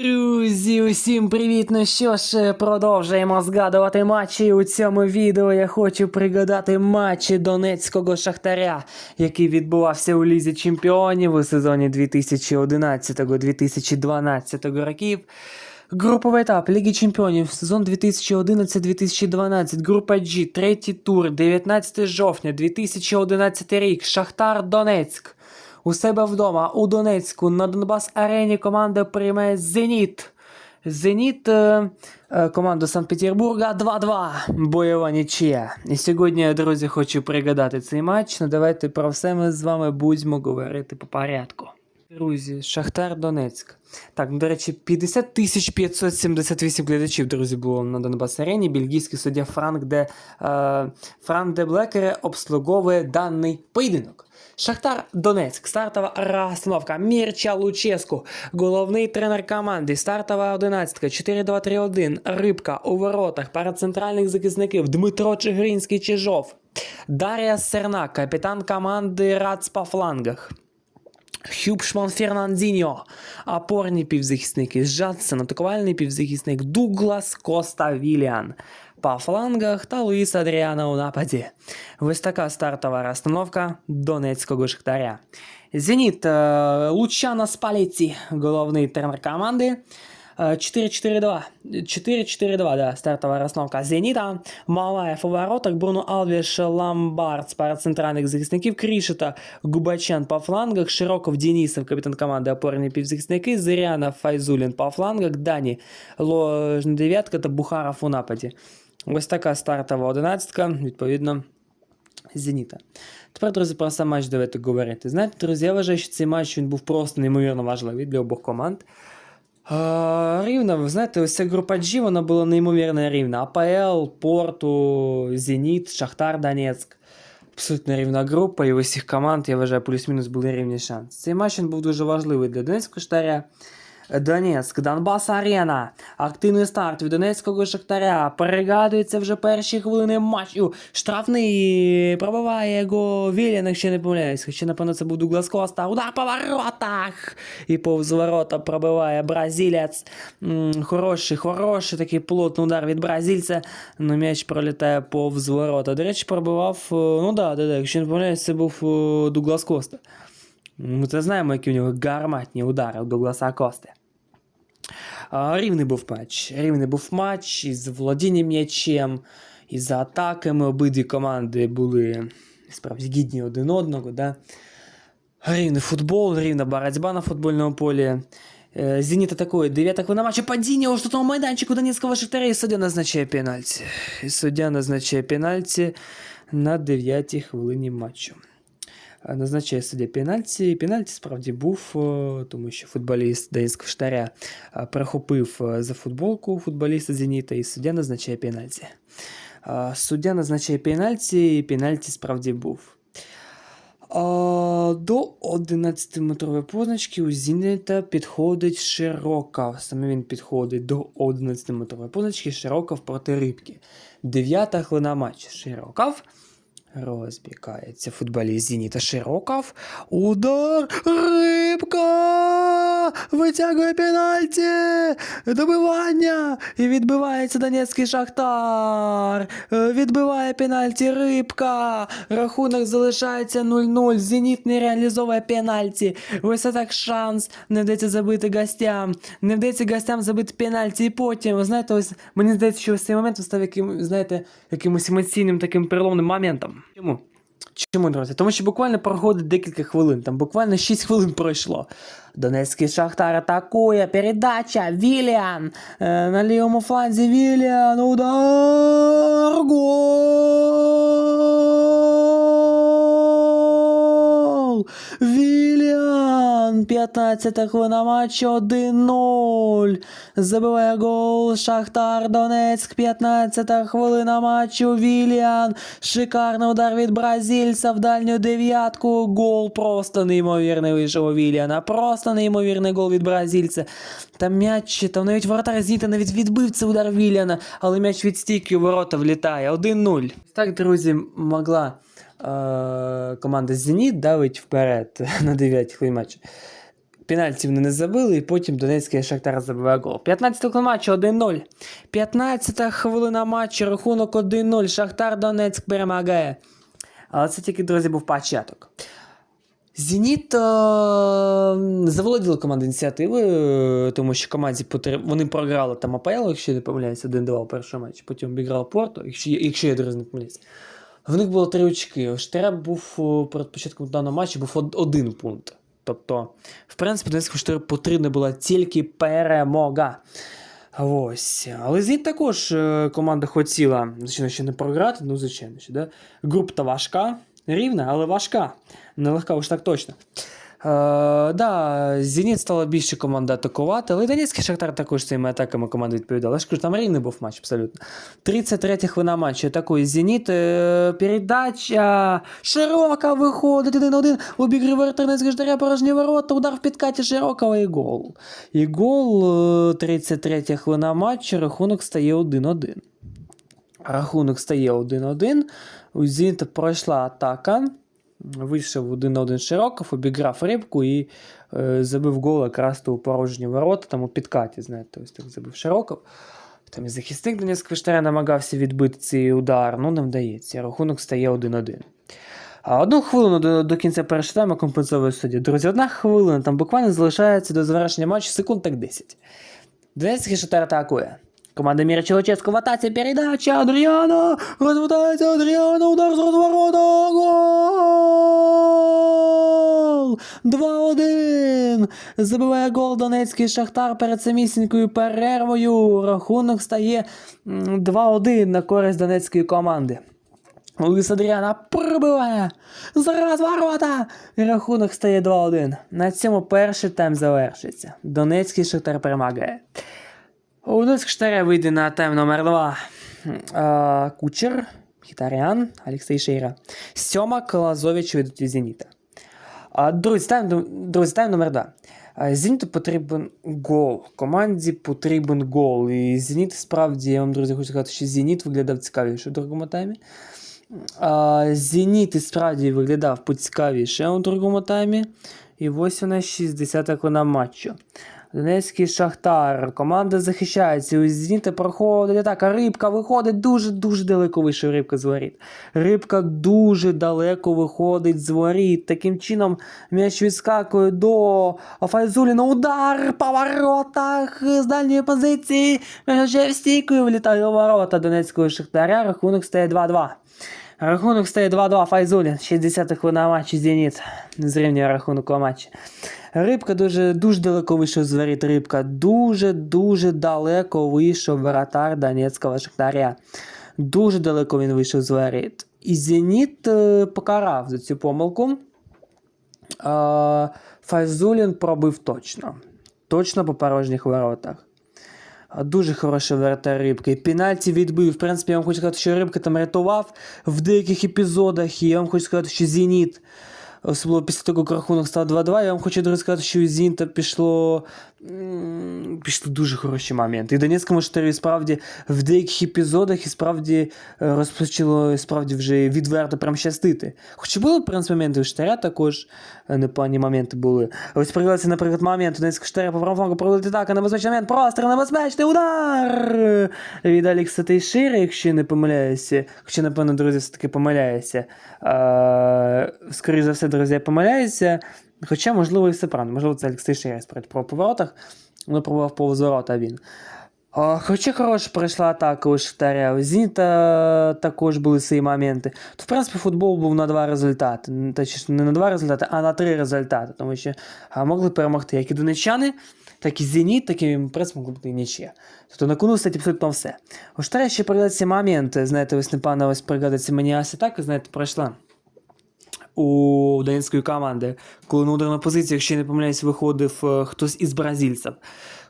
Друзі, усім привіт! Ну що ж, продовжуємо згадувати матчі. У цьому відео я хочу пригадати матчі Донецького Шахтаря, який відбувався у Лізі Чемпіонів у сезоні 2011-2012 років. Груповий етап Ліги Чемпіонів, сезон 2011-2012, група G, третій тур, 19 жовтня 2011 рік, Шахтар Донецьк. У себе вдома у Донецьку на Донбас Арені команда прийме Зеніт. Зеніт е, е, команду Санкт-Петербурга 2-2. Бойова нічия. І сьогодні, друзі, хочу пригадати цей матч. Ну давайте про все ми з вами будемо говорити по порядку. Друзі, Шахтар Донецьк. Так, ну, до речі, 50 578 глядачів, друзі, було на Донбас Арені. Бельгійський суддя Франк де, е, Франк де Блекере обслуговує даний поєдинок. Шахтар Донецьк. Стартова розстановка. Мірча Луческу. Головний тренер команди. Стартова одинадцятка. 4-2-3-1. Рибка у воротах. Парад центральних захисників. Дмитро Чигиринський Чижов. Дар'я Серна, капітан команди Рац по флангах. Хюбшман Фернандіньо, опорні півзахисники, Жадсен, атакувальний півзахисник Дуглас Коста Віліан. По флангах та Луїс Адріана у нападі. Ось така стартова розстановка Донецького Шахтаря. Зеніт е, Лучано Спаліці, головний тренер команди. Е, 4-4-2. 4-4-2, да, стартова розстановка Зеніта. Малаєв у воротах, Бруно Алвіш, Ламбард пара центральних захисників, Крішета, Губачан по флангах, Широков, Денисов, капітан команди, опорні півзахисники, Зирянов, Файзулін по флангах, Дані, Ложна дев'ятка та Бухаров у нападі. Ось така стартова одинадцятка, відповідно, Зеніта. Тепер, друзі, про сам матч давайте говорити. Знаєте, друзі, я вважаю, що цей матч він був просто неймовірно важливий для обох команд. Рівна, ви знаєте, ось ця група G, вона була неймовірно рівна. АПЛ, Порту, Зеніт, Шахтар Донецьк. Абсолютно рівна група, і у усіх команд, я вважаю, плюс-мінус були рівні шанси. Цей матч він був дуже важливий для Донецького Шахтаря. Донецьк, Донбас Арена. Активний старт від Донецького Шахтаря. Перегадується вже перші хвилини матчу. Штрафний пробиває його Вілін, якщо не помиляюсь. Хоча, напевно, це був Дуглас Коста. Удар по воротах. І повз ворота пробиває бразилець. Хороший, хороший такий плотний удар від бразильця. Ну, м'яч пролітає повз ворота. До речі, пробивав. е, Ну да, да, да. Якщо не помиляюсь, це був е, Дуглас Коста. Ми це знаємо, які у нього гарматні удари у Дугласа Кости. Рівний був матч. Рівний був матч із володінням м'ячем, із атаками. Обидві команди були справді гідні один одного. Да? Рівний футбол, рівна боротьба на футбольному полі. Е, Зеніт атакує. Дев'ята хвилина матча. Падіння у штатному майданчику Донецького Шахтаря. І суддя назначає пенальті. І суддя назначає пенальті на 9 хвилині матчу. Назначає суддя пенальті. Пенальті справді був, е, тому що футболіст Донецького Штаря е, перехопив е, за футболку футболіста Зеніта, і суддя назначає пенальті. Суддя назначає пенальті, і пенальті справді був. До 11-метрової позначки у Зініта підходить Широков. Саме він підходить до 11-метрової позначки Широков проти Рибки. Дев'ята хвилина матчу. Широков. Розбікається футболіст Зеніта Широков. Удар! Рибка! Витягує пенальті! Добивання! І відбивається Донецький Шахтар! Е, Відбиває пенальті Рибка! Рахунок залишається 0-0. Зеніт не реалізовує пенальті. Ось так шанс. Не вдається забити гостям. Не вдається гостям забити пенальті. І потім, знаєте, ось мені здається, що ось цей момент став яким, знаєте, якимось емоційним таким переломним моментом. Чому? Чому, друзі? Тому що буквально проходить декілька хвилин, там буквально 6 хвилин пройшло. Донецький Шахтар атакує, передача, Віліан. Е, на лівому фланзі Віліан, удар, гол! Віліан, 15 хвилина матчу, 1-0. Забиває гол Шахтар Донецьк, 15 хвилина матчу, Віліан. Шикарний удар від бразильця в дальню дев'ятку. Гол просто неймовірний вийшов у Віліана. Просто неймовірний гол від бразильця. Там м'яч, там навіть воротар Зіта навіть відбив цей удар Віліана, але м'яч від стійки у ворота влітає. 1-0. Так, друзі, могла команда Зеніт давить вперед на 9 хвилин матчу. Пенальті не забили, і потім Донецький Шахтар забиває гол. 15 хвилина матчу 1-0. 15 хвилина матчу, рахунок 1-0. Шахтар Донецьк перемагає. Але це тільки, друзі, був початок. Зеніт е- заволоділа команда ініціативою, е, тому що команді потріб... вони програли там АПЛ, якщо не помиляюся, 1-2 у першому матчі, потім обіграли Порту, якщо, якщо я друзі, не помиляюся. В них було три очки. Штера був перед початком даного матчу був один пункт. Тобто, в принципі, Донецькому Штиру потрібна була тільки перемога. Ось. Але Зенит також е, команда хотіла, звичайно, ще не програти, ну, звичайно, ще, да? Група важка, рівна, але важка. Нелегка уж так точно. Е, да, Зенит стала більше команда атакувати, але Донецький Шахтар також цими атаками команда відповідала. Кажу, там рівний був матч абсолютно. 33 хвилина матчу атакує Зенит. Е, передача широка виходить 1-1. Обігрів Донецького Шахтаря порожні ворота, удар в підкаті широкого і гол. І гол, е, 33 хвилина матчу, рахунок стає 1-1. Рахунок стає 1-1. У Зенита пройшла атака. Вийшов один на один Широков, обіграв рибку і е, забив гол якраз у порожні ворота, там у підкаті, знаєте, ось так забив Широков. Там і захисник Донецького штаря намагався відбити цей удар, ну не вдається. Рахунок стає 1-1. А одну хвилину до, до кінця першого тайму компенсовує судді. Друзі, одна хвилина, там буквально залишається до завершення матчу секунд так 10. Донецький шатар атакує. Команда Міра Чолочецького в атаці передача Адріана! Розвертається Адріана, удар з розворота! Гол! 2-1! Забиває гол Донецький Шахтар перед самісінькою перервою. Рахунок стає 2-1 на користь донецької команди. Луїс Адріана пробиває зараз ворота. І рахунок стає 2-1. На цьому перший тайм завершиться. Донецький Шахтар перемагає. У Донецьк Шахтаря вийде на тайм номер 2. А, Кучер, Хітарян, Олексій Шейра. Сьомак, Лазович вийдуть із Зеніта. Друзі, тайм, друзі, тайм номер 2. А, Зеніту потрібен гол. Команді потрібен гол. І Зеніт справді, я вам, друзі, хочу сказати, що Зеніт виглядав цікавіше у другому таймі. Зеніт і справді виглядав поцікавіше у другому таймі. І ось вона 60-та хвилина матчу. Донецький Шахтар. Команда захищається. У Зеніта проходить атака. Рибка виходить дуже-дуже далеко вийшов рибка з воріт. Рибка дуже далеко виходить з воріт. Таким чином м'яч відскакує до Файзуліна. Удар по воротах з дальньої позиції. М'яч в стійку влітає у ворота Донецького Шахтаря. Рахунок стає 2-2. Рахунок стає 2-2 Файзулін. 60 хвилина матчі Зеніт. Зрівнює рахунок у матчі. Рибка дуже дуже далеко вийшов з. Рибка дуже-дуже далеко вийшов воротар Донецького Шахтаря. Дуже далеко він вийшов з воріт. І Зеніт е, покарав за цю помилку. Файзулін пробив точно. Точно по порожніх воротах. Дуже хороша верта рибки. Пенальті відбив. В принципі, я вам хочу сказати, що рибка там рятував в деяких епізодах. І я вам хочу сказати, що Зеніт, особливо після того, як рахунок став 2-2, я вам хочу друзі, сказати, що у Зеніта пішло, пішли дуже хороші моменти. І Донецькому штарі справді в деяких епізодах і справді е, розпочало справді вже відверто прям щастити. Хоча були, в принципі, моменти у штаря також е, непогані моменти були. Ось пригадався, наприклад, момент Донецького штаря по правому флангу проводить атака, небезпечний момент, простір, небезпечний удар від Алекса Тейшира, якщо не помиляюся. Хоча, напевно, друзі, все-таки помиляюся. Е, скоріше за все, друзі, я помиляюся. Хоча, можливо, і все правильно. Можливо, це Алекс Тейшира сперед про поворотах, але пробував повз ворота він. Хоча хороша пройшла атака у Шахтаря, у Зеніта також були свої моменти. То, в принципі, футбол був на два результати. Точніше, не на два результати, а на три результати. Тому що могли перемогти як і донечани, так і Зеніт, так і принципі, могли бути нічия. Тобто на кону стоїть абсолютно все. У Шахтаря ще пригадаться моменти, знаєте, ось непевно ось пригадаться мені ось атака, знаєте, пройшла у донецької команди, коли на ударну позицію, якщо я не помиляюсь, виходив е, хтось із бразильців.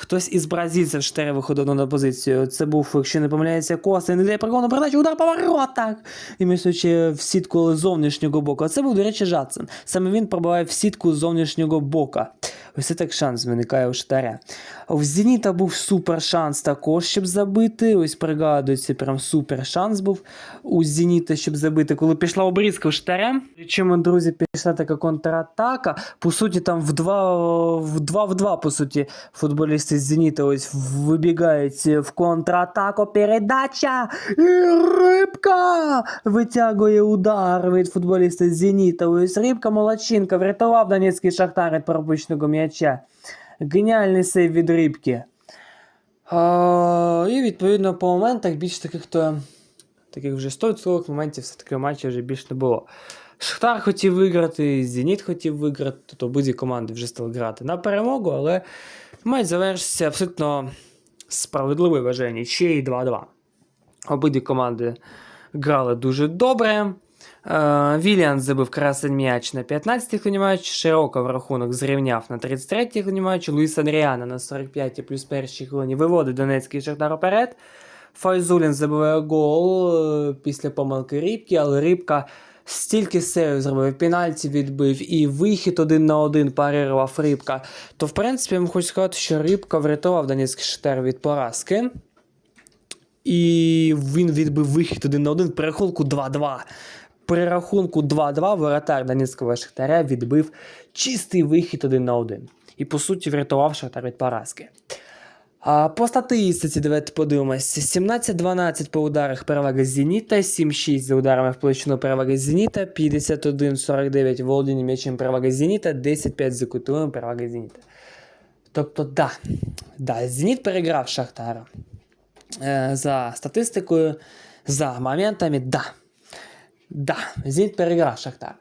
Хтось із бразильців Штере виходив на позицію. Це був, якщо не помиляється, коси, не дає прикольну передачу, удар по воротах. І мислячи в сітку зовнішнього боку. А це був, до речі, Жадсен. Саме він пробиває в сітку зовнішнього бока. Ось так шанс виникає у Штаря. В Зеніта був супер шанс також, щоб забити. Ось пригадується, прям супер шанс був у Зеніта, щоб забити, коли пішла обрізка у Штаря. Причому, друзі, пішла така контратака. По суті, там в 2 в 2 в 2, по суті, футболісти з Зеніта ось вибігають в контратаку. Передача! І рибка! Витягує удар від футболіста з Зеніта. Ось рибка молодчинка врятував Донецький шахтар від пропущеного м'яча. Геніальний сейв від рибки. І відповідно по моментах більш таких то таких вже 100% моментів все-таки матчі вже більш не було. Шахтар хотів виграти, Зеніт хотів виграти, тобто обидві команди вже стали грати на перемогу, але матч завершився абсолютно справедливий вважаю, нічиї 2-2. Обидві команди грали дуже добре. Е, Вільян забив красень м'яч на 15-й хвилині Широко в рахунок зрівняв на 33-й хвилині матчу, Луїс Андріана на 45-й плюс першій хвилині виводить Донецький Шахтар вперед. Файзулін забиває гол е, після помилки Рибки, але Рибка стільки сейвів зробив, пенальті відбив і вихід один на один парирував Рибка. То, в принципі, я хочу сказати, що Рибка врятував Донецький Шахтар від поразки. І він відбив вихід один на один в перерахунку 2-2. При рахунку 2-2 воротар Донецького Шахтаря відбив чистий вихід один на один. І по суті врятував Шахтар від поразки. А по статистиці давайте подивимося. 17-12 по ударах перевага Зеніта, 7-6 за ударами в площину перевага Зеніта, 51-49 володіння м'ячем перевага Зеніта, 10-5 за кутовим перевага Зеніта. Тобто, да, да, Зеніт переграв Шахтара. Е, за статистикою, за моментами, да. Да, Зеніт переграв Шахтар.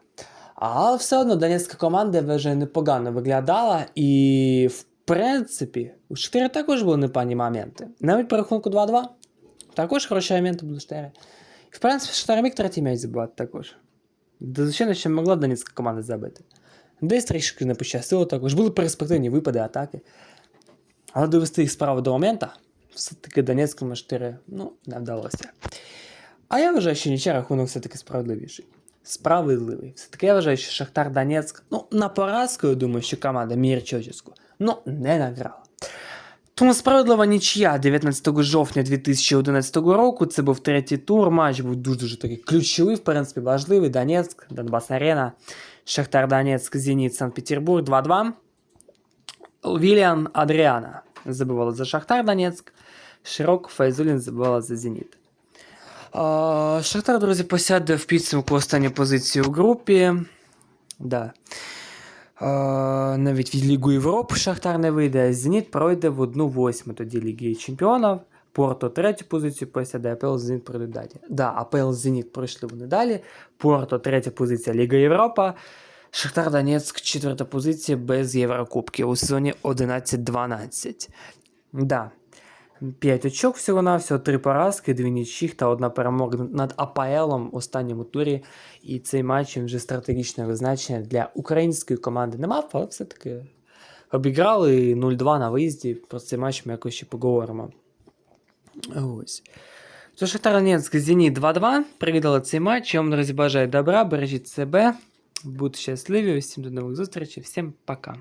Але все одно донецька команда вже непогано виглядала, і в принципі, у Шахтаря також були непогані моменти. Навіть по рахунку 2-2. Також хороші моменти були у в принципі, Шахтар міг третій м'яч забивати також. Звичайно, ще могла донецька команда забити. Десь трішки не пощастило також. Були перспективні випади атаки. Але довести їх справу до моменту, все-таки Донецькому Шахтарю, ну, не вдалося. А я вважаю, що нічий рахунок все-таки справедливіший. Справедливий. Все-таки я вважаю, що Шахтар Донецьк, ну, на поразку, я думаю, що команда Мірчочівську, ну, не награла. Тому справедлива нічия 19 жовтня 2011 року. Це був третій тур. Матч був дуже такий ключовий, в принципі, важливий. Донецьк, Донбас Арена, Шахтар Донецьк, Зенит, Санкт-Петербург 2-2. Вільян Адріана забивала за Шахтар Донецьк. Широк Файзулін забивала за Зеніт. А, Шахтар, друзі, посяде в підсумку останню позицію у групі. Да. Навіть від Лігу Європи Шахтар не вийде. Зеніт пройде в одну восьму тоді Ліги Чемпіонів. Порто третю позицію посяде, АПЛ Зеніт пройдуть далі. Да, АПЛ Зеніт пройшли вони далі. Порто третя позиція Ліга Європа. Шахтар Донецьк, четверта позиція без Єврокубків у сезоні 11-12. Да. 5 очок всього на всього, 3 поразки, 2 нічих та одна перемога над АПЛом у останньому турі. І цей матч він вже стратегічне визначення для української команди не мав, але все-таки обіграли 0-2 на виїзді. Про цей матч ми якось ще поговоримо. Ось. Тож Шахтар Донецьк Зеніт 2-2. Привідали цей матч. Я вам, друзі, бажаю добра, бережіть себе, будьте щасливі, всім до нових зустрічей, всім пока.